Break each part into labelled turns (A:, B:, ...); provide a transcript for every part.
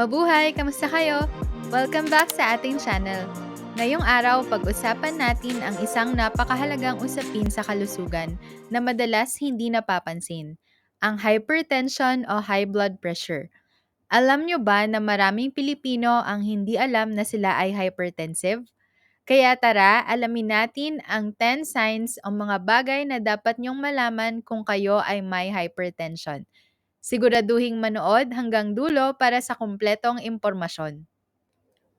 A: Mabuhay! Kamusta kayo? Welcome back sa ating channel. Ngayong araw, pag-usapan natin ang isang napakahalagang usapin sa kalusugan na madalas hindi napapansin, ang hypertension o high blood pressure. Alam nyo ba na maraming Pilipino ang hindi alam na sila ay hypertensive? Kaya tara, alamin natin ang 10 signs o mga bagay na dapat nyong malaman kung kayo ay may hypertension. Siguraduhing manood hanggang dulo para sa kumpletong impormasyon.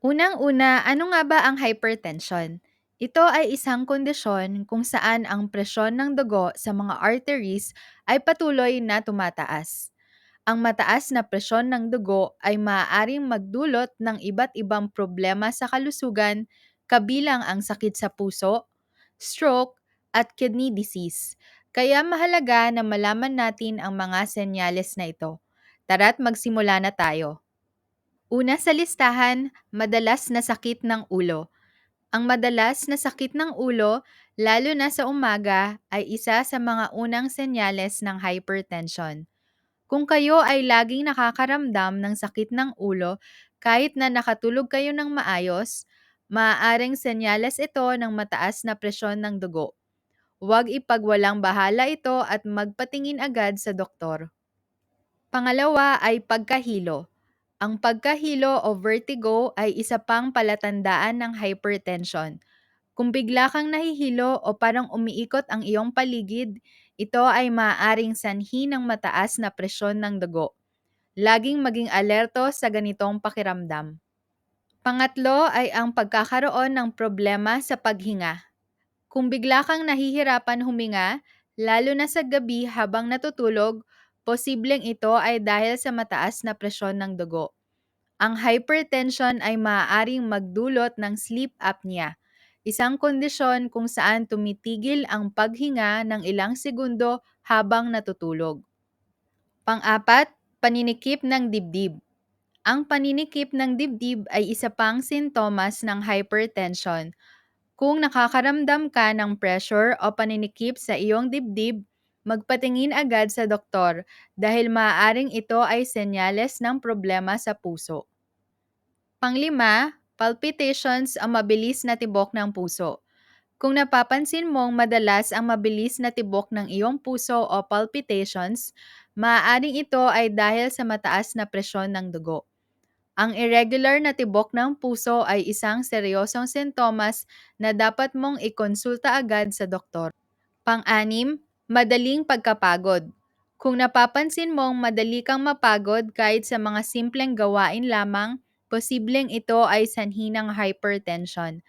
A: Unang-una, ano nga ba ang hypertension? Ito ay isang kondisyon kung saan ang presyon ng dugo sa mga arteries ay patuloy na tumataas. Ang mataas na presyon ng dugo ay maaaring magdulot ng iba't ibang problema sa kalusugan kabilang ang sakit sa puso, stroke, at kidney disease. Kaya mahalaga na malaman natin ang mga senyales na ito. Tara't magsimula na tayo. Una sa listahan, madalas na sakit ng ulo. Ang madalas na sakit ng ulo, lalo na sa umaga, ay isa sa mga unang senyales ng hypertension. Kung kayo ay laging nakakaramdam ng sakit ng ulo kahit na nakatulog kayo ng maayos, maaaring senyales ito ng mataas na presyon ng dugo. Huwag ipagwalang bahala ito at magpatingin agad sa doktor. Pangalawa ay pagkahilo. Ang pagkahilo o vertigo ay isa pang palatandaan ng hypertension. Kung bigla kang nahihilo o parang umiikot ang iyong paligid, ito ay maaaring sanhi ng mataas na presyon ng dugo. Laging maging alerto sa ganitong pakiramdam. Pangatlo ay ang pagkakaroon ng problema sa paghinga. Kung bigla kang nahihirapan huminga, lalo na sa gabi habang natutulog, posibleng ito ay dahil sa mataas na presyon ng dugo. Ang hypertension ay maaaring magdulot ng sleep apnea, isang kondisyon kung saan tumitigil ang paghinga ng ilang segundo habang natutulog. Pang-apat, paninikip ng dibdib. Ang paninikip ng dibdib ay isa pang sintomas ng hypertension. Kung nakakaramdam ka ng pressure o paninikip sa iyong dibdib, magpatingin agad sa doktor dahil maaaring ito ay senyales ng problema sa puso. Panglima, palpitations ang mabilis na tibok ng puso. Kung napapansin mong madalas ang mabilis na tibok ng iyong puso o palpitations, maaaring ito ay dahil sa mataas na presyon ng dugo. Ang irregular na tibok ng puso ay isang seryosong sintomas na dapat mong ikonsulta agad sa doktor. Pang-anim, madaling pagkapagod. Kung napapansin mong madali kang mapagod kahit sa mga simpleng gawain lamang, posibleng ito ay sanhi ng hypertension.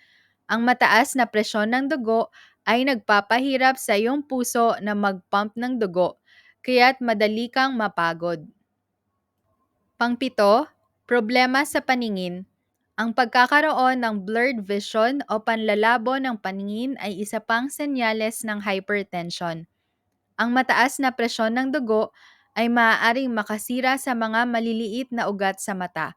A: Ang mataas na presyon ng dugo ay nagpapahirap sa iyong puso na mag-pump ng dugo, kaya't madali kang mapagod. Pangpito, problema sa paningin. Ang pagkakaroon ng blurred vision o panlalabo ng paningin ay isa pang senyales ng hypertension. Ang mataas na presyon ng dugo ay maaaring makasira sa mga maliliit na ugat sa mata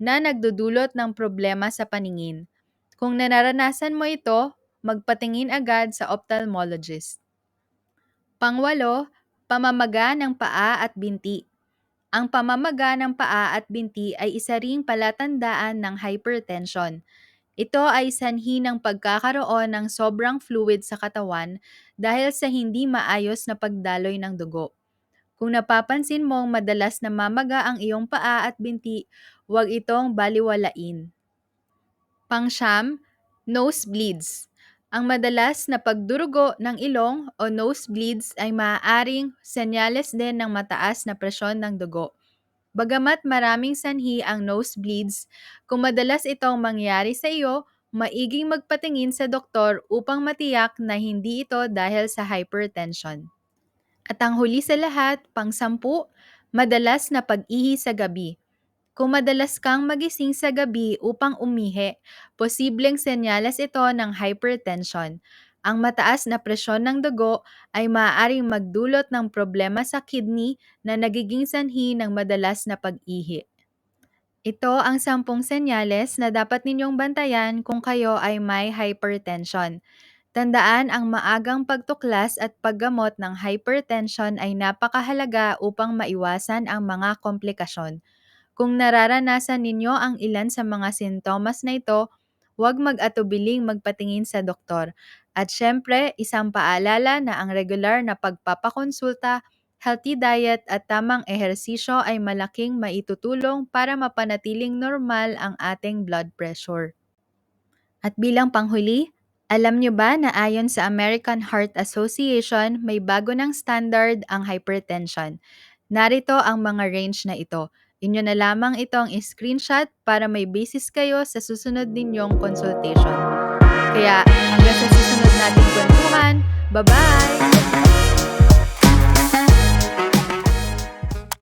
A: na nagdudulot ng problema sa paningin. Kung nararanasan mo ito, magpatingin agad sa ophthalmologist. Pangwalo, pamamaga ng paa at binti. Ang pamamaga ng paa at binti ay isa ring palatandaan ng hypertension. Ito ay sanhi ng pagkakaroon ng sobrang fluid sa katawan dahil sa hindi maayos na pagdaloy ng dugo. Kung napapansin mong madalas namamaga ang iyong paa at binti, huwag itong baliwalain. Pangsyam, nosebleeds. Ang madalas na pagdurugo ng ilong o nosebleeds ay maaaring senyales din ng mataas na presyon ng dugo. Bagamat maraming sanhi ang nosebleeds, kung madalas itong mangyari sa iyo, maiging magpatingin sa doktor upang matiyak na hindi ito dahil sa hypertension. At ang huli sa lahat, pang sampu, madalas na pag-ihi sa gabi. Kung madalas kang magising sa gabi upang umihi, posibleng senyales ito ng hypertension. Ang mataas na presyon ng dugo ay maaaring magdulot ng problema sa kidney na nagiging sanhi ng madalas na pag-ihi. Ito ang sampung senyales na dapat ninyong bantayan kung kayo ay may hypertension. Tandaan ang maagang pagtuklas at paggamot ng hypertension ay napakahalaga upang maiwasan ang mga komplikasyon. Kung nararanasan ninyo ang ilan sa mga sintomas na ito, huwag mag-atubiling magpatingin sa doktor. At syempre, isang paalala na ang regular na pagpapakonsulta, healthy diet at tamang ehersisyo ay malaking maitutulong para mapanatiling normal ang ating blood pressure. At bilang panghuli, alam nyo ba na ayon sa American Heart Association, may bago ng standard ang hypertension. Narito ang mga range na ito. Inyo na lamang itong screenshot para may basis kayo sa susunod ninyong consultation. Kaya hanggang sa susunod nating kwentuhan, bye-bye!